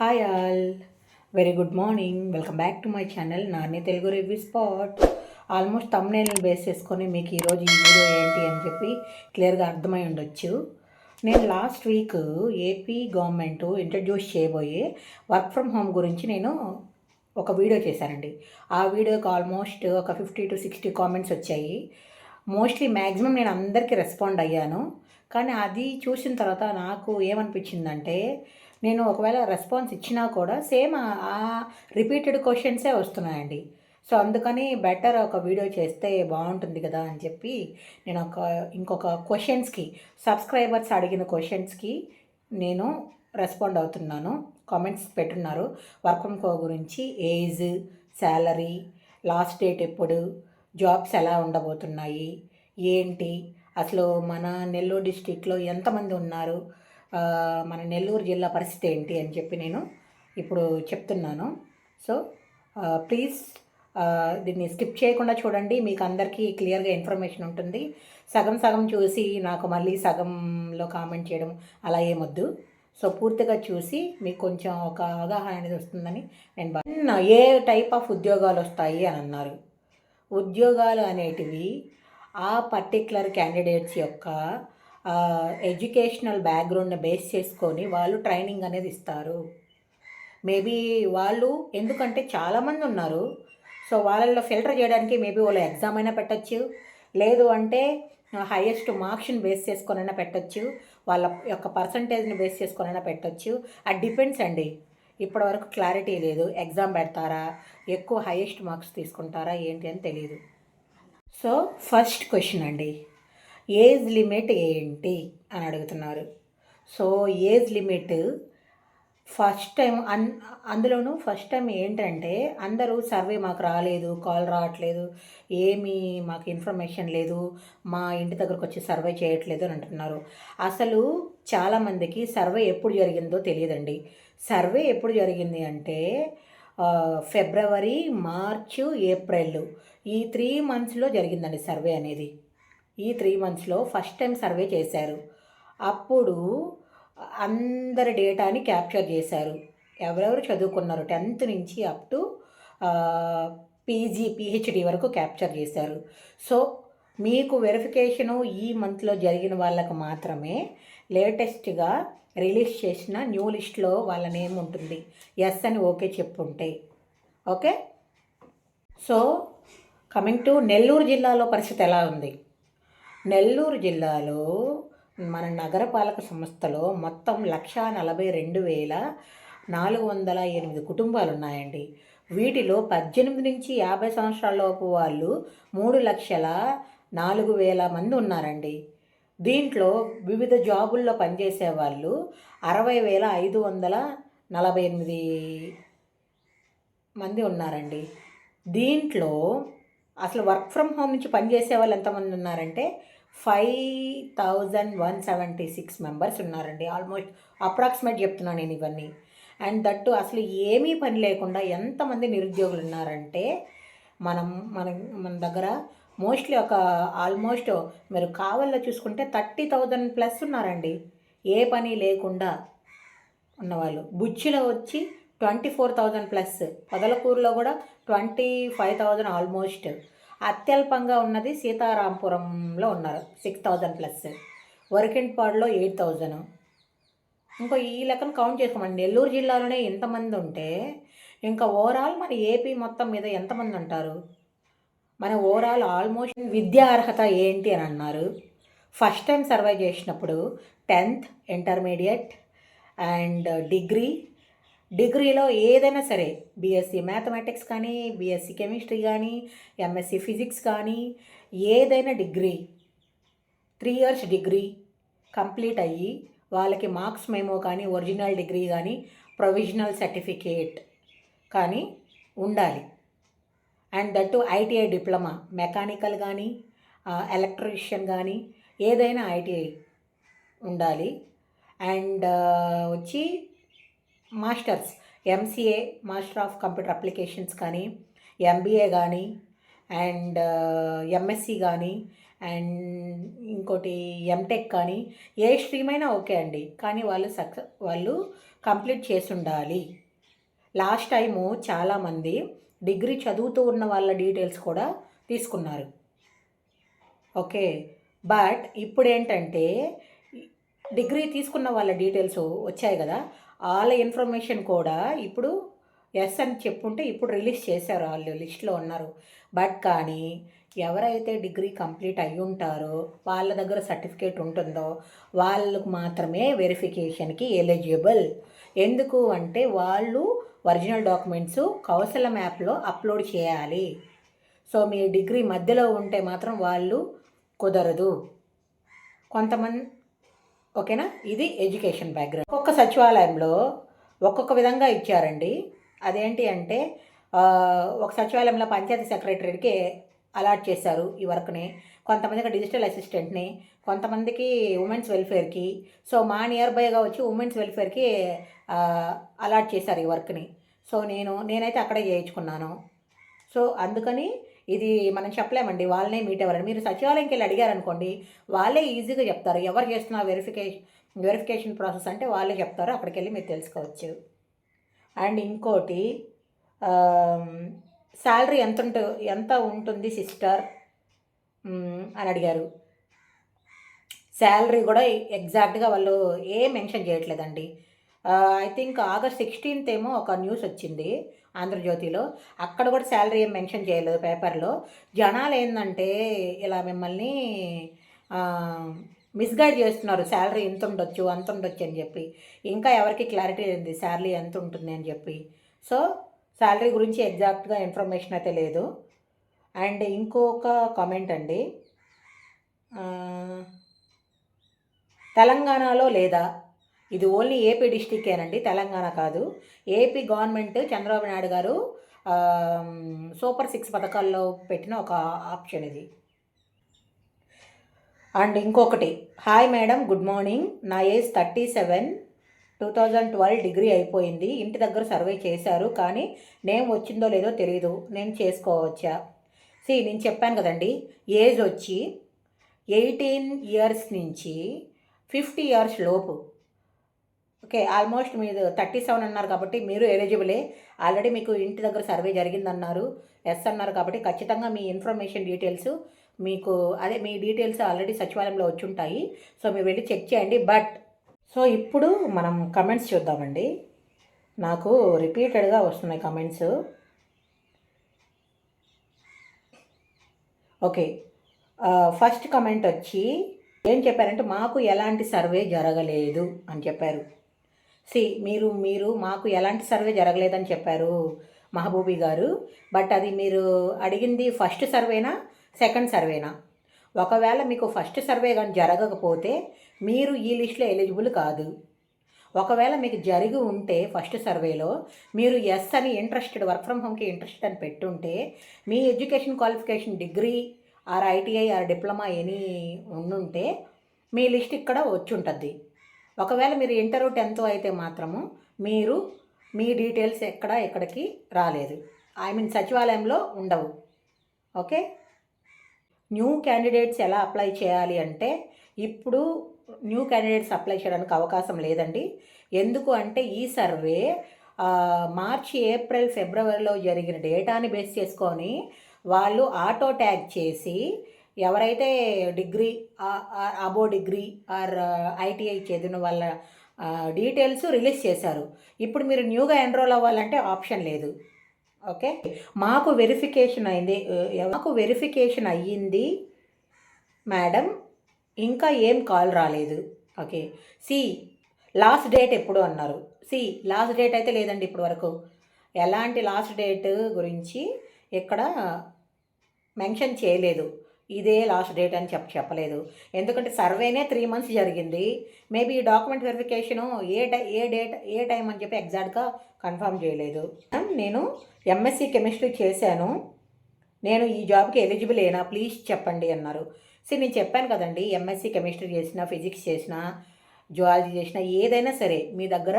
Hi all. Very good morning welcome back to my channel Nani Telugu review spot almost తమ్నేల్ని base చేసుకొని మీకు ఈరోజు ఈ video ఏంటి అని చెప్పి క్లియర్గా అర్థమై ఉండొచ్చు. నేను last week AP government introduce చేయబోయే వర్క్ ఫ్రమ్ హోమ్ గురించి నేను ఒక వీడియో చేశానండి. ఆ వీడియోకి ఆల్మోస్ట్ ఒక ఫిఫ్టీ టు సిక్స్టీ కామెంట్స్ వచ్చాయి. మోస్ట్లీ మ్యాక్సిమం నేను అందరికీ రెస్పాండ్ అయ్యాను. కానీ అది చూసిన తర్వాత నాకు ఏమనిపించిందంటే నేను ఒకవేళ రెస్పాన్స్ ఇచ్చినా కూడా సేమ్ ఆ రిపీటెడ్ క్వశ్చన్సే వస్తున్నాయండి. సో అందుకని బెటర్ ఒక వీడియో చేస్తే బాగుంటుంది కదా అని చెప్పి నేను ఒక ఇంకొక క్వశ్చన్స్కి సబ్స్క్రైబర్స్ అడిగిన క్వశ్చన్స్కి నేను రెస్పాండ్ అవుతున్నాను. కామెంట్స్ పెట్టున్నారు. వర్క్ ఫ్రమ్ హోమ్ గురించి ఏజ్ శాలరీ లాస్ట్ డేట్ ఎప్పుడు జాబ్స్ ఎలా ఉండబోతున్నాయి ఏంటి అసలు మన నెల్లూరు డిస్టిక్లో ఎంతమంది ఉన్నారు మన నెల్లూరు జిల్లా పరిస్థితి ఏంటి అని చెప్పి నేను ఇప్పుడు చెప్తున్నాను. సో ప్లీజ్ దీన్ని స్కిప్ చేయకుండా చూడండి. మీకు అందరికీ క్లియర్గా ఇన్ఫర్మేషన్ ఉంటుంది. సగం సగం చూసి నాకు మళ్ళీ సగంలో కామెంట్ చేయడం అలా ఏమొద్దు. సో పూర్తిగా చూసి మీకు కొంచెం ఒక అవగాహన అనేది వస్తుందని నేను ఏ టైప్ ఆఫ్ ఉద్యోగాలు వస్తాయి అని అన్నారు. ఉద్యోగాలు అనేటివి ఆ పర్టిక్యులర్ క్యాండిడేట్స్ యొక్క ఎడ్యుకేషనల్ బ్యాక్గ్రౌండ్ని బేస్ చేసుకొని వాళ్ళు ట్రైనింగ్ అనేది ఇస్తారు. మేబీ వాళ్ళు ఎందుకంటే చాలామంది ఉన్నారు. సో వాళ్ళల్లో ఫిల్టర్ చేయడానికి మేబీ వాళ్ళు ఎగ్జామ్ అయినా పెట్టచ్చు. లేదు అంటే హైయెస్ట్ మార్క్స్ని బేస్ చేసుకొనైనా పెట్టచ్చు. వాళ్ళ యొక్క పర్సంటేజ్ని బేస్ చేసుకొనైనా పెట్టచ్చు. అది డిపెండ్స్ అండి. ఇప్పటివరకు క్లారిటీ లేదు. ఎగ్జామ్ పెడతారా? ఎక్కువ హైయెస్ట్ మార్క్స్ తీసుకుంటారా? ఏంటి అని తెలియదు సో ఫస్ట్ క్వశ్చన్ అండి. ఏజ్ లిమిట్ ఏంటి అని అడుగుతున్నారు. So age limit first time అన్ అందులోనూ ఫస్ట్ టైం ఏంటంటే అందరూ సర్వే మాకు రాలేదు కాల్ రావట్లేదు ఏమీ మాకు ఇన్ఫర్మేషన్ లేదు మా ఇంటి దగ్గరకు వచ్చి సర్వే చేయట్లేదు అని అంటున్నారు. అసలు చాలామందికి సర్వే ఎప్పుడు జరిగిందో తెలియదండి. సర్వే ఎప్పుడు జరిగింది అంటే ఫిబ్రవరి మార్చు ఏప్రిల్ ఈ త్రీ మంత్స్లో జరిగిందండి సర్వే అనేది. ఈ త్రీ మంత్స్లో ఫస్ట్ టైం సర్వే చేశారు. అప్పుడు అందరి డేటాని క్యాప్చర్ చేశారు. ఎవరెవరు చదువుకున్నారు? టెన్త్ నుంచి అప్ టు పీజీ పిహెచ్డి వరకు క్యాప్చర్ చేశారు. సో మీకు వెరిఫికేషను ఈ మంత్లో జరిగిన వాళ్ళకు మాత్రమే లేటెస్ట్గా రిలీజ్ చేసిన న్యూ లిస్ట్లో వాళ్ళ నేమ్ ఉంటుంది. ఎస్ అని ఓకే చెప్పుంటే. Okay so coming to Nellore జిల్లాలో పరిస్థితి ఎలా ఉంది? నెల్లూరు జిల్లాలో మన నగరపాలక సంస్థలో మొత్తం లక్ష నలభై రెండు వేల నాలుగు వందల ఎనిమిది కుటుంబాలు ఉన్నాయండి. వీటిలో పద్దెనిమిది నుంచి యాభై సంవత్సరాలలోపు వాళ్ళు మూడు లక్షల నాలుగు వేల మంది ఉన్నారండి. దీంట్లో వివిధ జాబుల్లో పనిచేసే వాళ్ళు అరవై వేల ఐదు వందల నలభై ఎనిమిది మంది ఉన్నారండి. దీంట్లో అసలు వర్క్ ఫ్రమ్ హోమ్ నుంచి పనిచేసే వాళ్ళు ఎంతమంది ఉన్నారంటే five thousand one seventy six members ఉన్నారండి. ఆల్మోస్ట్ అప్రాక్సిమేట్ చెప్తున్నాను నేను ఇవన్నీ. అండ్ దట్టు అసలు ఏమీ పని లేకుండా ఎంతమంది నిరుద్యోగులు ఉన్నారంటే మనం మన మన దగ్గర మోస్ట్లీ ఒక ఆల్మోస్ట్ మీరు కావాలో చూసుకుంటే థర్టీ థౌజండ్ ప్లస్ ఉన్నారండి. ఏ పని లేకుండా ఉన్నవాళ్ళు. బుచ్చిలో వచ్చి ట్వంటీ ఫోర్ థౌజండ్ ప్లస్ పొదలకూరులో కూడా ట్వంటీ ఫైవ్ థౌజండ్ ఆల్మోస్ట్ అత్యల్పంగా ఉన్నది సీతారాంపురంలో ఉన్నారు సిక్స్ థౌజండ్ ప్లస్. వరకింట్పాడులో ఎయిట్ థౌజండ్. ఇంకో ఈ లెక్కను కౌంట్ చేసుకోమండి. నెల్లూరు జిల్లాలోనే ఇంతమంది ఉంటే ఇంకా ఓవరాల్ మన ఏపీ మొత్తం మీద ఎంతమంది ఉంటారు? మన ఓవరాల్ ఆల్మోస్ట్ విద్యా అర్హత ఏంటి అని అన్నారు. ఫస్ట్ టైం సర్వే చేసినప్పుడు టెన్త్ ఇంటర్మీడియట్ అండ్ డిగ్రీ డిగ్రీలో ఏదైనా సరే బీఎస్సీ మ్యాథమెటిక్స్ కానీ బీఎస్సీ కెమిస్ట్రీ కానీ ఎంఎస్సీ ఫిజిక్స్ కానీ ఏదైనా degree three years degree complete అయ్యి వాళ్ళకి మార్క్స్ మేమో కానీ ఒరిజినల్ డిగ్రీ కానీ ప్రొవిజనల్ సర్టిఫికేట్ కానీ ఉండాలి. And that ITI diploma mechanical కానీ ఎలక్ట్రీషియన్ కానీ ఏదైనా ఐటీఐ ఉండాలి. అండ్ వచ్చి masters MCA master of computer applications కానీ ఎంబీఏ కానీ అండ్ uh, ఎంఎస్సి కానీ అండ్ ఇంకోటి ఎంటెక్ కానీ ఏ స్ట్రీమ్ అయినా ఓకే అండి. కానీ వాళ్ళు సక్సెస్ వాళ్ళు కంప్లీట్ చేసి ఉండాలి లాస్ట్ టైము చాలామంది డిగ్రీ చదువుతూ ఉన్న వాళ్ళ డీటెయిల్స్ కూడా తీసుకున్నారు. ఓకే. బట్ ఇప్పుడు ఏంటంటే డిగ్రీ తీసుకున్న వాళ్ళ డీటెయిల్స్ వచ్చాయి కదా. ఆల్ ఇన్ఫర్మేషన్ కూడా ఇప్పుడు ఎస్ అని చెప్పుంటే ఇప్పుడు రిలీజ్ చేశారు వాళ్ళు లిస్ట్లో ఉన్నారు. బట్ కానీ ఎవరైతే డిగ్రీ కంప్లీట్ అయి ఉంటారో వాళ్ళ దగ్గర సర్టిఫికేట్ ఉంటుందో వాళ్ళకు మాత్రమే వెరిఫికేషన్కి ఎలిజిబుల్. ఎందుకు అంటే వాళ్ళు ఒరిజినల్ డాక్యుమెంట్స్ కౌశలం యాప్లో అప్లోడ్ చేయాలి. సో మీ డిగ్రీ మధ్యలో ఉంటే మాత్రం వాళ్ళు కుదరదు. కొంతమంది ఓకేనా? ఇది ఎడ్యుకేషన్ బ్యాక్గ్రౌండ్. ఒక్కొక్క సచివాలయంలో ఒక్కొక్క విధంగా ఇచ్చారండి. అదేంటి అంటే ఒక సచివాలయంలో పంచాయతీ సెక్రటరీకి అలాట్ చేశారు ఈ వర్క్ని. కొంతమందికి డిజిటల్ అసిస్టెంట్ని కొంతమందికి ఉమెన్స్ వెల్ఫేర్కి. సో మా నియర్ బైగా వచ్చి ఉమెన్స్ వెల్ఫేర్కి అలాట్ చేశారు ఈ వర్క్ని. సో నేను నేనైతే అక్కడే చేయించుకున్నాను. సో అందుకని ఇది మనం చెప్పలేమండి. వాళ్ళనే మీట్ అవ్వాలని. మీరు సచివాలయంకి వెళ్ళి అడిగారనుకోండి వాళ్ళే ఈజీగా చెప్తారు. ఎవరు చేస్తున్న వెరిఫికేషన్ వెరిఫికేషన్ ప్రాసెస్ అంటే వాళ్ళే చెప్తారు. అక్కడికి వెళ్ళి మీరు తెలుసుకోవచ్చు. అండ్ ఇంకోటి శాలరీ ఎంత ఉంటు ఎంత ఉంటుంది సిస్టర్ అని అడిగారు. శాలరీ కూడా ఎగ్జాక్ట్గా వాళ్ళు ఏం మెన్షన్ చేయట్లేదండి. ఐ థింక్ ఆగస్ట్ సిక్స్టీన్త్ ఏమో ఒక న్యూస్ వచ్చింది. ఆంధ్రజ్యోతిలో. అక్కడ కూడా శాలరీ ఏం మెన్షన్ చేయలేదు పేపర్లో. జనాలు ఏంటంటే ఇలా మిమ్మల్ని మిస్గైడ్ చేస్తున్నారు. శాలరీ ఇంత ఉండొచ్చు అంత ఉండొచ్చు అని చెప్పి. ఇంకా ఎవరికి క్లారిటీ లేదు శాలరీ ఎంత ఉంటుంది అని చెప్పి. సో శాలరీ గురించి ఎగ్జాక్ట్గా ఇన్ఫర్మేషన్ అయితే లేదు. అండ్ ఇంకొక కామెంట్ అండి. తెలంగాణలో లేదా? ఇది ఓన్లీ ఏపీ డిస్టిక్కేనండి తెలంగాణ కాదు. ఏపీ గవర్నమెంట్ చంద్రబాబు నాయుడు గారు సూపర్ సిక్స్ పథకాల్లో పెట్టిన ఒక ఆప్షన్ ఇది. అండ్ ఇంకొకటి హాయ్ మేడం గుడ్ మార్నింగ్. నా age thirty seven. Two thousand twelve degree అయిపోయింది. ఇంటి దగ్గర సర్వే చేశారు కానీ నేమ్ వచ్చిందో లేదో తెలియదు నేను చేసుకోవచ్చా? సి నేను చెప్పాను కదండి ఏజ్ వచ్చి ఎయిటీన్ ఇయర్స్ నుంచి ఫిఫ్టీ ఇయర్స్ లోపు. ఓకే ఆల్మోస్ట్ మీరు థర్టీ సెవెన్ అన్నారు కాబట్టి మీరు ఎలిజిబులే ఆల్రెడీ మీకు ఇంటి దగ్గర సర్వే జరిగిందన్నారు. ఎస్ అన్నారు కాబట్టి ఖచ్చితంగా మీ ఇన్ఫర్మేషన్ డీటెయిల్స్ మీకు అదే మీ డీటెయిల్స్ ఆల్రెడీ సచివాలయంలో వచ్చి ఉంటాయి. సో మీరు వెళ్ళి చెక్ చేయండి. బట్ సో ఇప్పుడు మనం కమెంట్స్ చూద్దామండి. నాకు రిపీటెడ్గా వస్తున్నాయి కమెంట్స్ ఓకే ఫస్ట్ కమెంట్ వచ్చి ఏం చెప్పారంటే మాకు ఎలాంటి సర్వే జరగలేదు అని చెప్పారు. సి మీరు మీరు మాకు ఎలాంటి సర్వే జరగలేదని చెప్పారు మహబూబీ గారు. బట్ అది మీరు అడిగింది ఫస్ట్ సర్వేనా సెకండ్ సర్వేనా? ఒకవేళ మీకు ఫస్ట్ సర్వే కానీ జరగకపోతే మీరు ఈ లిస్ట్లో ఎలిజిబుల్ కాదు. ఒకవేళ మీకు జరిగి ఉంటే ఫస్ట్ సర్వేలో మీరు ఎస్ అని ఇంట్రెస్టెడ్ వర్క్ ఫ్రమ్ హోమ్కి ఇంట్రెస్టెడ్ అని పెట్టుంటే మీ education qualification degree or ITI or diploma any ఉండుంటే మీ లిస్ట్ ఇక్కడ వచ్చి ఉంటుంది ఒకవేళ మీరు ఇంటర్ టెన్త్ అయితే మాత్రము మీరు మీ డీటెయిల్స్ ఎక్కడ ఎక్కడికి రాలేదు. ఐ మీన్ సచివాలయంలో ఉండవు. ఓకే? న్యూ క్యాండిడేట్స్ ఎలా అప్లై చేయాలి అంటే ఇప్పుడు న్యూ క్యాండిడేట్స్ అప్లై చేయడానికి అవకాశం లేదండి. ఎందుకు అంటే ఈ సర్వే మార్చి ఏప్రిల్ ఫిబ్రవరిలో జరిగిన డేటాని బేస్ చేసుకొని వాళ్ళు ఆటో ట్యాగ్ చేసి ఎవరైతే డిగ్రీ అబో డిగ్రీ ఆర్ ఐటీఐ చదివిన వాళ్ళ డీటెయిల్స్ రిలీజ్ చేశారు. ఇప్పుడు మీరు న్యూగా ఎన్రోల్ అవ్వాలంటే ఆప్షన్ లేదు. ఓకే? మాకు వెరిఫికేషన్ అయింది మాకు వెరిఫికేషన్ అయ్యింది మేడం ఇంకా ఏం కాల్ రాలేదు. ఓకే? సి లాస్ట్ డేట్ ఎప్పుడు అన్నారు. సి లాస్ట్ డేట్ అయితే లేదండి ఇప్పటి వరకు. ఎలాంటి లాస్ట్ డేట్ గురించి ఇక్కడ మెన్షన్ చేయలేదు. ఇదే లాస్ట్ డేట్ అని చెప్ప చెప్పలేదు. ఎందుకంటే సర్వేనే త్రీ మంత్స్ జరిగింది. మేబీ ఈ డాక్యుమెంట్ వెరిఫికేషను ఏ టై ఏ డేట్ ఏ టైం అని చెప్పి ఎగ్జాక్ట్గా కన్ఫర్మ్ చేయలేదు. నేను ఎంఎస్సి కెమిస్ట్రీ చేశాను. నేను ఈ జాబ్కి ఎలిజిబుల్ అయినా ప్లీజ్ చెప్పండి అన్నారు. సరే నేను చెప్పాను కదండి ఎంఎస్సి కెమిస్ట్రీ చేసిన ఫిజిక్స్ చేసిన జువాలజీ చేసిన ఏదైనా సరే మీ దగ్గర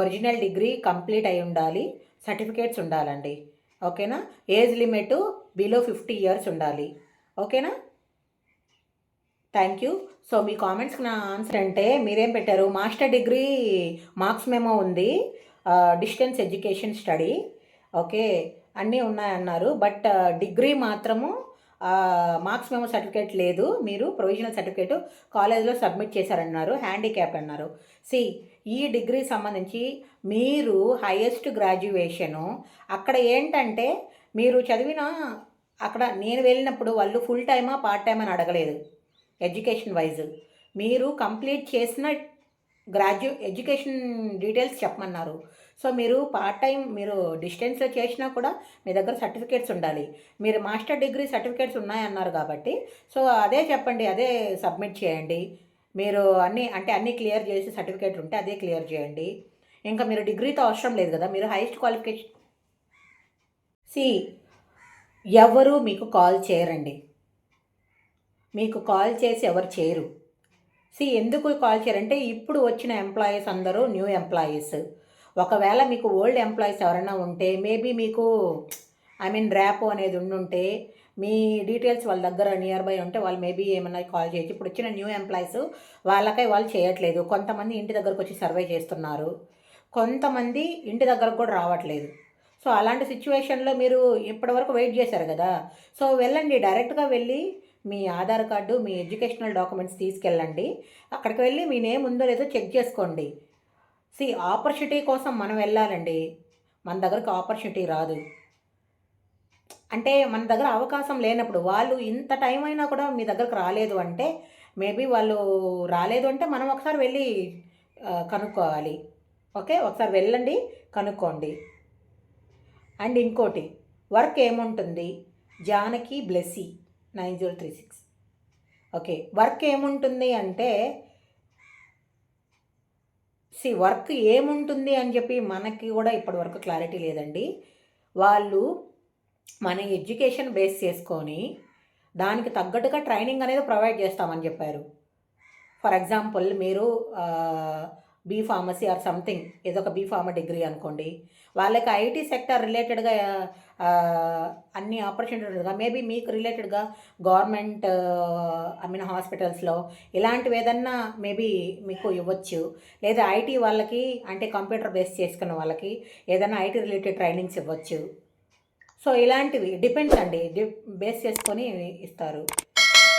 ఒరిజినల్ డిగ్రీ కంప్లీట్ అయి ఉండాలి సర్టిఫికేట్స్ ఉండాలండి. ఓకేనా age limit below fifty years ఉండాలి. ఓకేనా? థ్యాంక్ యూ సో మీ కామెంట్స్కి నా ఆన్సర్ అంటే మీరేం పెట్టారు? మాస్టర్ డిగ్రీ మార్క్స్ మేమో ఉంది. Distance education study. ఓకే. అన్నీ ఉన్నాయన్నారు. బట్ డిగ్రీ మాత్రము మార్క్స్ మేమో సర్టిఫికేట్ లేదు. మీరు ప్రొవిజనల్ సర్టిఫికేట్ కాలేజ్లో సబ్మిట్ చేశారన్నారు. హ్యాండిక్యాప్ అన్నారు. సి ఈ డిగ్రీ సంబంధించి మీరు హైయెస్ట్ గ్రాడ్యుయేషను అక్కడ ఏంటంటే మీరు చదివిన అక్కడ నేను వెళ్ళినప్పుడు వాళ్ళు ఫుల్ టైమా పార్ట్ టైం అని అడగలేదు ఎడ్యుకేషన్ వైజ్ మీరు కంప్లీట్ చేసిన గ్రాడ్యు ఎడ్యుకేషన్ డీటెయిల్స్ చెప్పమన్నారు. సో మీరు పార్ట్ టైం మీరు డిస్టెన్స్లో చేసినా కూడా మీ దగ్గర సర్టిఫికేట్స్ ఉండాలి. మీరు మాస్టర్ డిగ్రీ సర్టిఫికేట్స్ ఉన్నాయన్నారు కాబట్టి సో అదే చెప్పండి అదే సబ్మిట్ చేయండి. మీరు అన్నీ అంటే అన్నీ క్లియర్ చేసి సర్టిఫికేట్ ఉంటే అదే క్లియర్ చేయండి. ఇంకా మీరు డిగ్రీతో అవసరం లేదు కదా మీరు హైయెస్ట్ క్వాలిఫికేషన్ సి ఎవరు మీకు కాల్ చేయరండి. మీకు కాల్ చేసి ఎవరు చేయరు. సి ఎందుకు కాల్ చేయరంటే ఇప్పుడు వచ్చిన ఎంప్లాయీస్ అందరూ న్యూ ఎంప్లాయీస్. ఒకవేళ మీకు ఓల్డ్ ఎంప్లాయీస్ ఎవరైనా ఉంటే మేబీ మీకు ఐ మీన్ ర్యాప్ అనేది ఉండుంటే మీ డీటెయిల్స్ వాళ్ళ దగ్గర నియర్ బై ఉంటే వాళ్ళు మేబీ ఏమైనా కాల్ చేయొచ్చు. ఇప్పుడు వచ్చిన న్యూ ఎంప్లాయీస్ వాళ్ళకై వాళ్ళు చేయట్లేదు. కొంతమంది ఇంటి దగ్గరకు వచ్చి సర్వే చేస్తున్నారు. కొంతమంది ఇంటి దగ్గరకు కూడా రావట్లేదు. సో అలాంటి సిచ్యువేషన్లో మీరు ఇప్పటివరకు వెయిట్ చేశారు కదా. సో వెళ్ళండి డైరెక్ట్గా వెళ్ళి మీ ఆధార్ కార్డు మీ ఎడ్యుకేషనల్ డాక్యుమెంట్స్ తీసుకెళ్ళండి. అక్కడికి వెళ్ళి మీ నేమ్ ఉందో లేదో చెక్ చేసుకోండి. సి ఆపర్చునిటీ కోసం మనం వెళ్ళాలండి. మన దగ్గరకు ఆపర్చునిటీ రాదు. అంటే మన దగ్గర అవకాశం లేనప్పుడు వాళ్ళు ఇంత టైం అయినా కూడా మీ దగ్గరకు రాలేదు అంటే మేబీ వాళ్ళు రాలేదు అంటే మనం ఒకసారి వెళ్ళి కనుక్కోవాలి. ఓకే? ఒకసారి వెళ్ళండి కనుక్కోండి. అండ్ ఇంకోటి వర్క్ ఏముంటుంది? Janaki Blessy nine zero three six. Okay work ఏముంటుంది అంటే సి వర్క్ ఏముంటుంది అని చెప్పి మనకి కూడా ఇప్పటి వరకు క్లారిటీ లేదండి. వాళ్ళు మన ఎడ్యుకేషన్ బేస్ చేసుకొని దానికి తగ్గట్టుగా ట్రైనింగ్ అనేది ప్రొవైడ్ చేస్తామని చెప్పారు. ఫర్ ఎగ్జాంపుల్ మీరు బీ ఫార్మసీ ఆర్ సంథింగ్ ఏదో ఒక బీ ఫార్మ డిగ్రీ అనుకోండి. వాళ్ళకి ఐటీ సెక్టర్ రిలేటెడ్గా అన్ని ఆపర్చునిటీగా మేబీ మీకు రిలేటెడ్గా గవర్నమెంట్ ఐ మీన్ హాస్పిటల్స్లో ఇలాంటివి ఏదన్నా మేబీ మీకు ఇవ్వచ్చు. లేదా ఐటీ వాళ్ళకి అంటే కంప్యూటర్ బేస్ చేసుకున్న వాళ్ళకి ఏదైనా ఐటీ రిలేటెడ్ ట్రైనింగ్స్ ఇవ్వచ్చు. సో ఇలాంటివి డిపెండ్స్ అండి. డి బేస్ చేసుకొని ఇస్తారు.